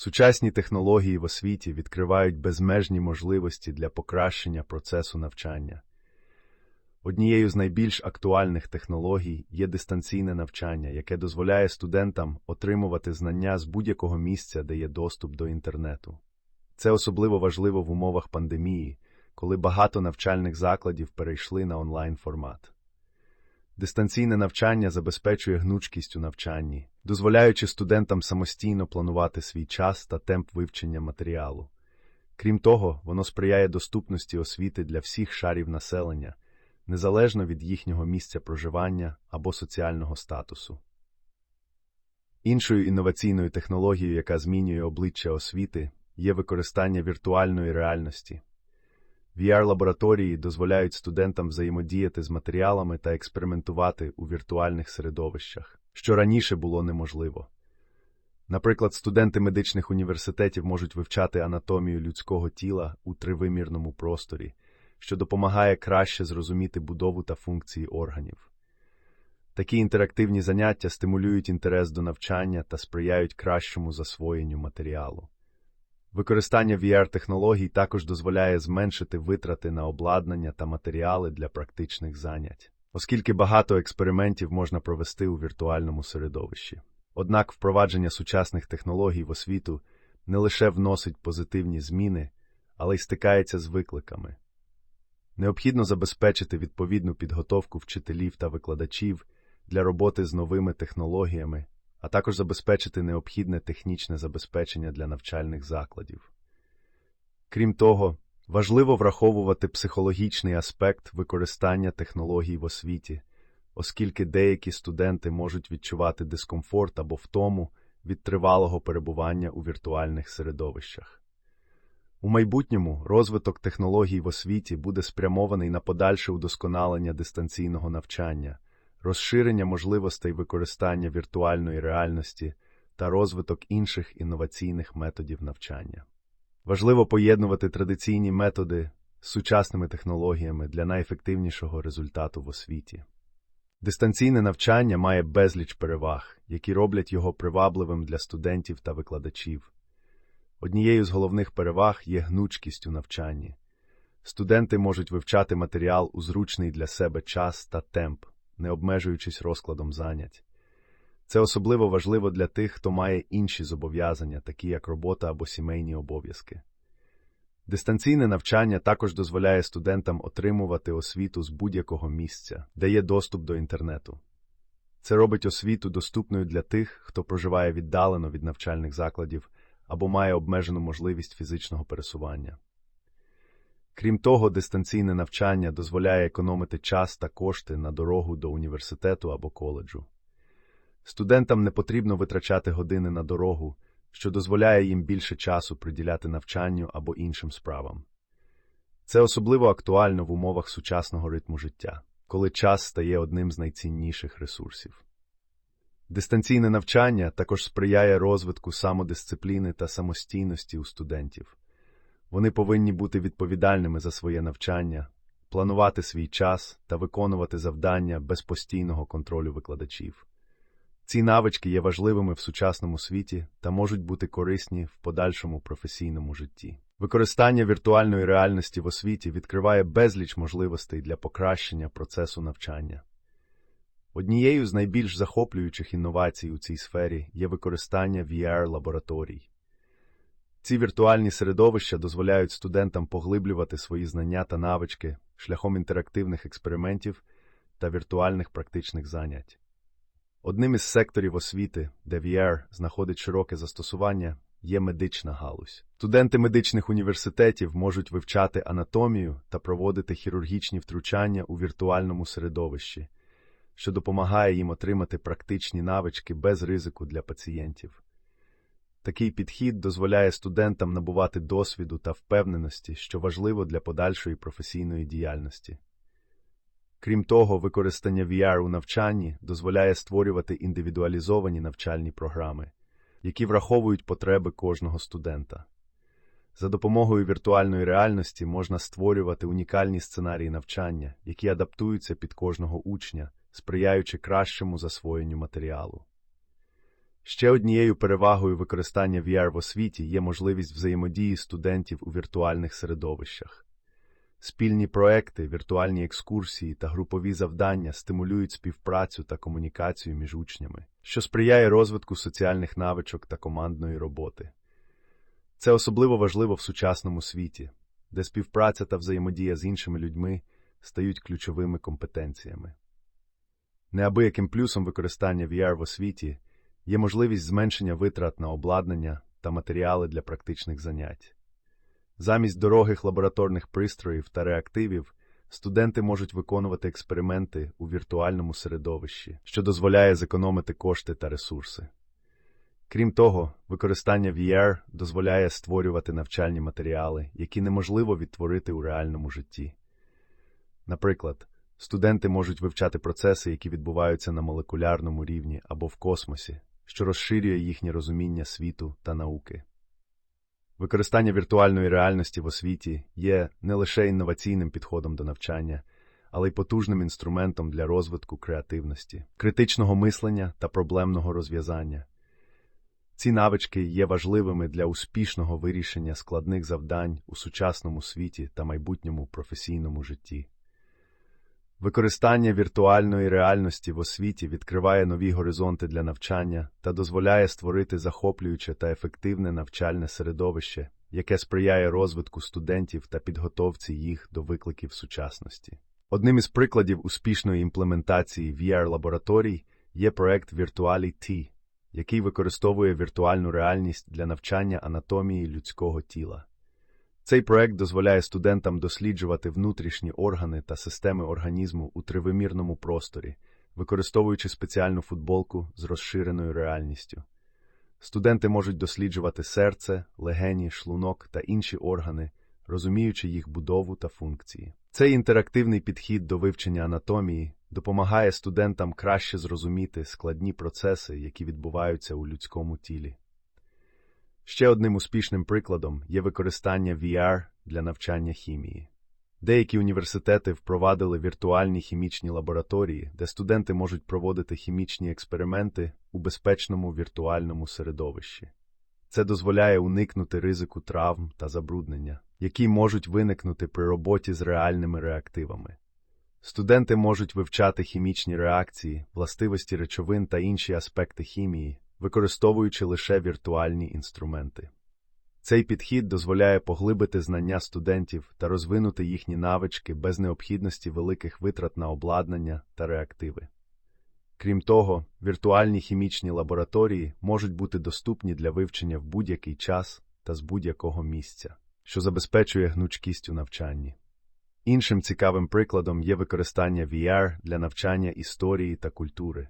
Сучасні технології в освіті відкривають безмежні можливості для покращення процесу навчання. Однією з найбільш актуальних технологій є дистанційне навчання, яке дозволяє студентам отримувати знання з будь-якого місця, де є доступ до інтернету. Це особливо важливо в умовах пандемії, коли багато навчальних закладів перейшли на онлайн формат. Дистанційне навчання забезпечує гнучкість у навчанні, дозволяючи студентам самостійно планувати свій час та темп вивчення матеріалу. Крім того, воно сприяє доступності освіти для всіх шарів населення, незалежно від їхнього місця проживання або соціального статусу. Іншою інноваційною технологією, яка змінює обличчя освіти, є використання віртуальної реальності. VR-лабораторії дозволяють студентам взаємодіяти з матеріалами та експериментувати у віртуальних середовищах, що раніше було неможливо. Наприклад, студенти медичних університетів можуть вивчати анатомію людського тіла у тривимірному просторі, що допомагає краще зрозуміти будову та функції органів. Такі інтерактивні заняття стимулюють інтерес до навчання та сприяють кращому засвоєнню матеріалу. Використання VR-технологій також дозволяє зменшити витрати на обладнання та матеріали для практичних занять, оскільки багато експериментів можна провести у віртуальному середовищі. Однак впровадження сучасних технологій в освіту не лише вносить позитивні зміни, але й стикається з викликами. Необхідно забезпечити відповідну підготовку вчителів та викладачів для роботи з новими технологіями а також забезпечити необхідне технічне забезпечення для навчальних закладів. Крім того, важливо враховувати психологічний аспект використання технологій в освіті, оскільки деякі студенти можуть відчувати дискомфорт або втому від тривалого перебування у віртуальних середовищах. У майбутньому розвиток технологій в освіті буде спрямований на подальше удосконалення дистанційного навчання розширення можливостей використання віртуальної реальності та розвиток інших інноваційних методів навчання. Важливо поєднувати традиційні методи з сучасними технологіями для найефективнішого результату в освіті. Дистанційне навчання має безліч переваг, які роблять його привабливим для студентів та викладачів. Однією з головних переваг є гнучкість у навчанні. Студенти можуть вивчати матеріал у зручний для себе час та темп, не обмежуючись розкладом занять. Це особливо важливо для тих, хто має інші зобов'язання, такі як робота або сімейні обов'язки. Дистанційне навчання також дозволяє студентам отримувати освіту з будь-якого місця, де є доступ до інтернету. Це робить освіту доступною для тих, хто проживає віддалено від навчальних закладів або має обмежену можливість фізичного пересування. Крім того, дистанційне навчання дозволяє економити час та кошти на дорогу до університету або коледжу. Студентам не потрібно витрачати години на дорогу, що дозволяє їм більше часу приділяти навчанню або іншим справам. Це особливо актуально в умовах сучасного ритму життя, коли час стає одним з найцінніших ресурсів. Дистанційне навчання також сприяє розвитку самодисципліни та самостійності у студентів. Вони повинні бути відповідальними за своє навчання, планувати свій час та виконувати завдання без постійного контролю викладачів. Ці навички є важливими в сучасному світі та можуть бути корисні в подальшому професійному житті. Використання віртуальної реальності в освіті відкриває безліч можливостей для покращення процесу навчання. Однією з найбільш захоплюючих інновацій у цій сфері є використання VR-лабораторій. Ці віртуальні середовища дозволяють студентам поглиблювати свої знання та навички шляхом інтерактивних експериментів та віртуальних практичних занять. Одним із секторів освіти, де VR знаходить широке застосування, є медична галузь. Студенти медичних університетів можуть вивчати анатомію та проводити хірургічні втручання у віртуальному середовищі, що допомагає їм отримати практичні навички без ризику для пацієнтів. Такий підхід дозволяє студентам набувати досвіду та впевненості, що важливо для подальшої професійної діяльності. Крім того, використання VR у навчанні дозволяє створювати індивідуалізовані навчальні програми, які враховують потреби кожного студента. За допомогою віртуальної реальності можна створювати унікальні сценарії навчання, які адаптуються під кожного учня сприяючи кращому засвоєнню матеріалу. Ще однією перевагою використання VR в освіті є можливість взаємодії студентів у віртуальних середовищах. Спільні проекти, віртуальні екскурсії та групові завдання стимулюють співпрацю та комунікацію між учнями, що сприяє розвитку соціальних навичок та командної роботи. Це особливо важливо в сучасному світі, де співпраця та взаємодія з іншими людьми стають ключовими компетенціями. Неабияким плюсом використання VR в освіті є можливість зменшення витрат на обладнання та матеріали для практичних занять. Замість дорогих лабораторних пристроїв та реактивів студенти можуть виконувати експерименти у віртуальному середовищі, що дозволяє зекономити кошти та ресурси. Крім того, використання VR дозволяє створювати навчальні матеріали, які неможливо відтворити у реальному житті. Наприклад, студенти можуть вивчати процеси, які відбуваються на молекулярному рівні або в космосі, що розширює їхнє розуміння світу та науки. Використання віртуальної реальності в освіті є не лише інноваційним підходом до навчання, але й потужним інструментом для розвитку креативності, критичного мислення та проблемного розв'язання. Ці навички є важливими для успішного вирішення складних завдань у сучасному світі та майбутньому професійному житті. Використання віртуальної реальності в освіті відкриває нові горизонти для навчання та дозволяє створити захоплююче та ефективне навчальне середовище, яке сприяє розвитку студентів та підготовці їх до викликів сучасності. Одним із прикладів успішної імплементації VR-лабораторій є проект Virtuality, який використовує віртуальну реальність для навчання анатомії людського тіла. Цей проект дозволяє студентам досліджувати внутрішні органи та системи організму у тривимірному просторі, використовуючи спеціальну футболку з розширеною реальністю. Студенти можуть досліджувати серце, легені, шлунок та інші органи, розуміючи їх будову та функції. Цей інтерактивний підхід до вивчення анатомії допомагає студентам краще зрозуміти складні процеси, які відбуваються у людському тілі. Ще одним успішним прикладом є використання VR для навчання хімії. Деякі університети впровадили віртуальні хімічні лабораторії, де студенти можуть проводити хімічні експерименти у безпечному віртуальному середовищі. Це дозволяє уникнути ризику травм та забруднення, які можуть виникнути при роботі з реальними реактивами. Студенти можуть вивчати хімічні реакції, властивості речовин та інші аспекти хімії, використовуючи лише віртуальні інструменти. Цей підхід дозволяє поглибити знання студентів та розвинути їхні навички без необхідності великих витрат на обладнання та реактиви. Крім того, віртуальні хімічні лабораторії можуть бути доступні для вивчення в будь-який час та з будь-якого місця, що забезпечує гнучкість у навчанні. Іншим цікавим прикладом є використання VR для навчання історії та культури.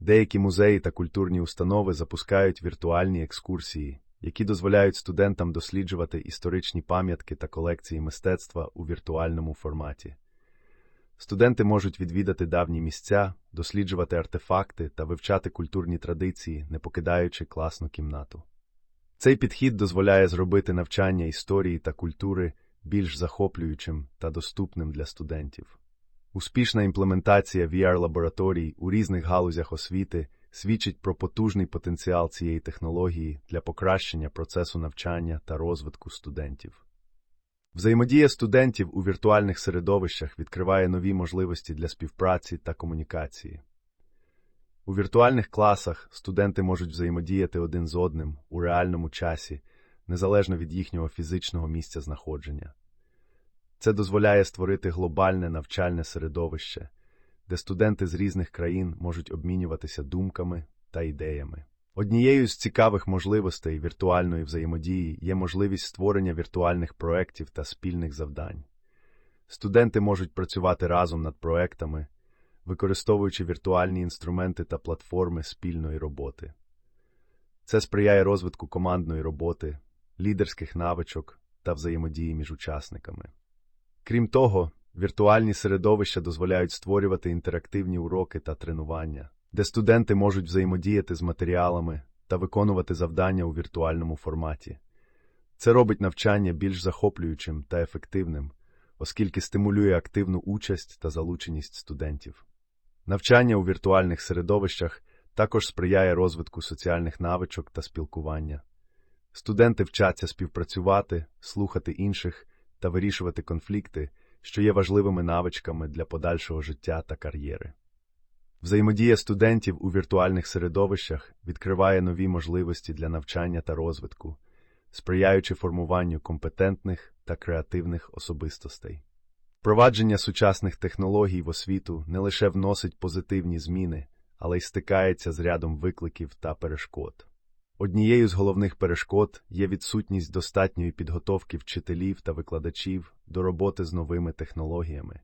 Деякі музеї та культурні установи запускають віртуальні екскурсії, які дозволяють студентам досліджувати історичні пам'ятки та колекції мистецтва у віртуальному форматі. Студенти можуть відвідати давні місця, досліджувати артефакти та вивчати культурні традиції, не покидаючи класну кімнату. Цей підхід дозволяє зробити навчання історії та культури більш захоплюючим та доступним для студентів. Успішна імплементація VR-лабораторій у різних галузях освіти свідчить про потужний потенціал цієї технології для покращення процесу навчання та розвитку студентів. Взаємодія студентів у віртуальних середовищах відкриває нові можливості для співпраці та комунікації. У віртуальних класах студенти можуть взаємодіяти один з одним у реальному часі, незалежно від їхнього фізичного місця знаходження. Це дозволяє створити глобальне навчальне середовище, де студенти з різних країн можуть обмінюватися думками та ідеями. Однією з цікавих можливостей віртуальної взаємодії є можливість створення віртуальних проєктів та спільних завдань. Студенти можуть працювати разом над проектами, використовуючи віртуальні інструменти та платформи спільної роботи. Це сприяє розвитку командної роботи, лідерських навичок та взаємодії між учасниками. Крім того, віртуальні середовища дозволяють створювати інтерактивні уроки та тренування, де студенти можуть взаємодіяти з матеріалами та виконувати завдання у віртуальному форматі. Це робить навчання більш захоплюючим та ефективним, оскільки стимулює активну участь та залученість студентів. Навчання у віртуальних середовищах також сприяє розвитку соціальних навичок та спілкування. Студенти вчаться співпрацювати, слухати інших та вирішувати конфлікти, що є важливими навичками для подальшого життя та кар'єри. Взаємодія студентів у віртуальних середовищах відкриває нові можливості для навчання та розвитку, сприяючи формуванню компетентних та креативних особистостей. Впровадження сучасних технологій в освіту не лише вносить позитивні зміни, але й стикається з рядом викликів та перешкод. Однією з головних перешкод є відсутність достатньої підготовки вчителів та викладачів до роботи з новими технологіями.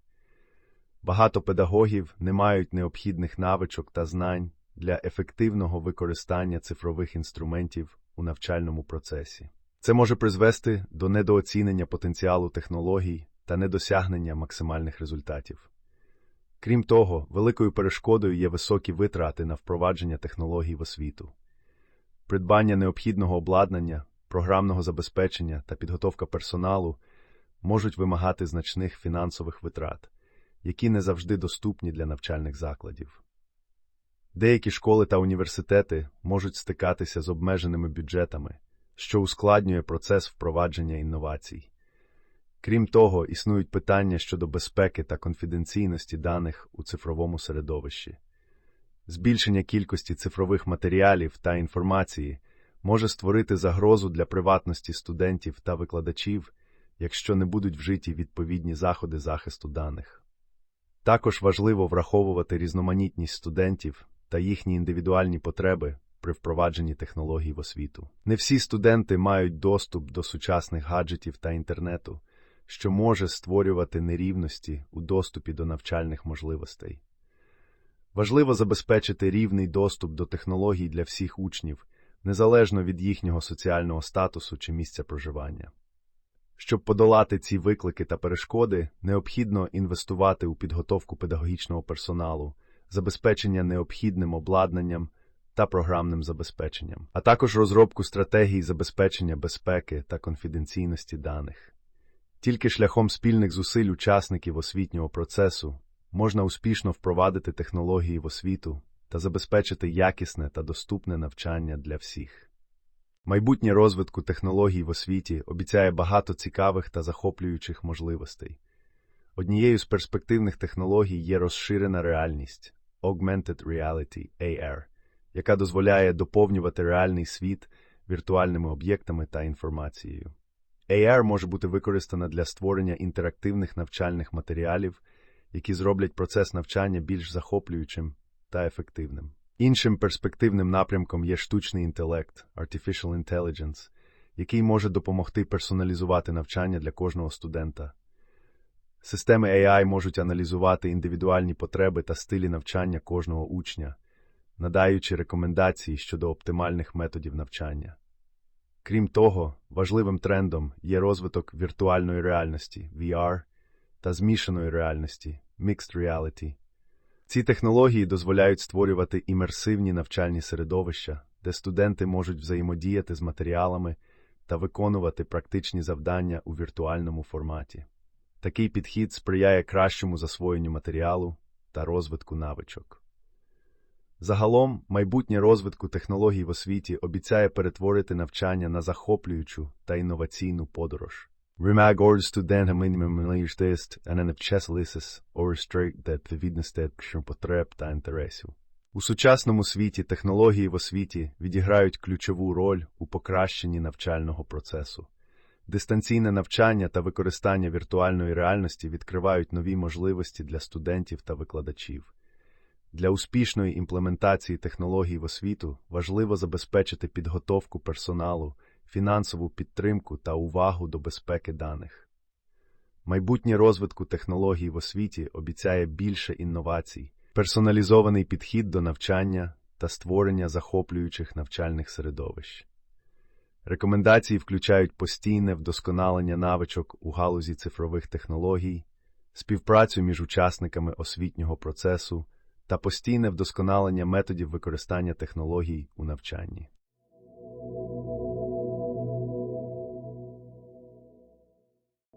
Багато педагогів не мають необхідних навичок та знань для ефективного використання цифрових інструментів у навчальному процесі. Це може призвести до недооцінення потенціалу технологій та недосягнення максимальних результатів. Крім того, великою перешкодою є високі витрати на впровадження технологій в освіту. Придбання необхідного обладнання, програмного забезпечення та підготовка персоналу можуть вимагати значних фінансових витрат, які не завжди доступні для навчальних закладів. Деякі школи та університети можуть стикатися з обмеженими бюджетами, що ускладнює процес впровадження інновацій. Крім того, існують питання щодо безпеки та конфіденційності даних у цифровому середовищі. Збільшення кількості цифрових матеріалів та інформації може створити загрозу для приватності студентів та викладачів, якщо не будуть вжиті відповідні заходи захисту даних. Також важливо враховувати різноманітність студентів та їхні індивідуальні потреби при впровадженні технологій в освіту. Не всі студенти мають доступ до сучасних гаджетів та інтернету, що може створювати нерівності у доступі до навчальних можливостей. Важливо забезпечити рівний доступ до технологій для всіх учнів, незалежно від їхнього соціального статусу чи місця проживання. Щоб подолати ці виклики та перешкоди, необхідно інвестувати у підготовку педагогічного персоналу, забезпечення необхідним обладнанням та програмним забезпеченням, а також розробку стратегій забезпечення безпеки та конфіденційності даних. Тільки шляхом спільних зусиль учасників освітнього процесу можна успішно впровадити технології в освіту та забезпечити якісне та доступне навчання для всіх. Майбутнє розвитку технологій в освіті обіцяє багато цікавих та захоплюючих можливостей. Однією з перспективних технологій є розширена реальність Augmented Reality AR, яка дозволяє доповнювати реальний світ віртуальними об'єктами та інформацією. AR може бути використана для створення інтерактивних навчальних матеріалів, які зроблять процес навчання більш захоплюючим та ефективним. Іншим перспективним напрямком є штучний інтелект Artificial Intelligence, який може допомогти персоналізувати навчання для кожного студента. Системи AI можуть аналізувати індивідуальні потреби та стилі навчання кожного учня, надаючи рекомендації щодо оптимальних методів навчання. Крім того, важливим трендом є розвиток віртуальної реальності VR та змішаної реальності Mixed Reality. Ці технології дозволяють створювати імерсивні навчальні середовища, де студенти можуть взаємодіяти з матеріалами та виконувати практичні завдання у віртуальному форматі. Такий підхід сприяє кращому засвоєнню матеріалу та розвитку навичок. Загалом, майбутнє розвитку технологій в освіті обіцяє перетворити навчання на захоплюючу та інноваційну подорож. Orders студентам мінімум тест, а не час лисис, орестрик, де відповідності потреб та інтересів. У сучасному світі технології в освіті відіграють ключову роль у покращенні навчального процесу. Дистанційне навчання та використання віртуальної реальності відкривають нові можливості для студентів та викладачів. Для успішної імплементації технологій в освіту важливо забезпечити підготовку персоналу, фінансову підтримку та увагу до безпеки даних. Майбутнє розвитку технологій в освіті обіцяє більше інновацій, персоналізований підхід до навчання та створення захоплюючих навчальних середовищ. Рекомендації включають постійне вдосконалення навичок у галузі цифрових технологій, співпрацю між учасниками освітнього процесу та постійне вдосконалення методів використання технологій у навчанні.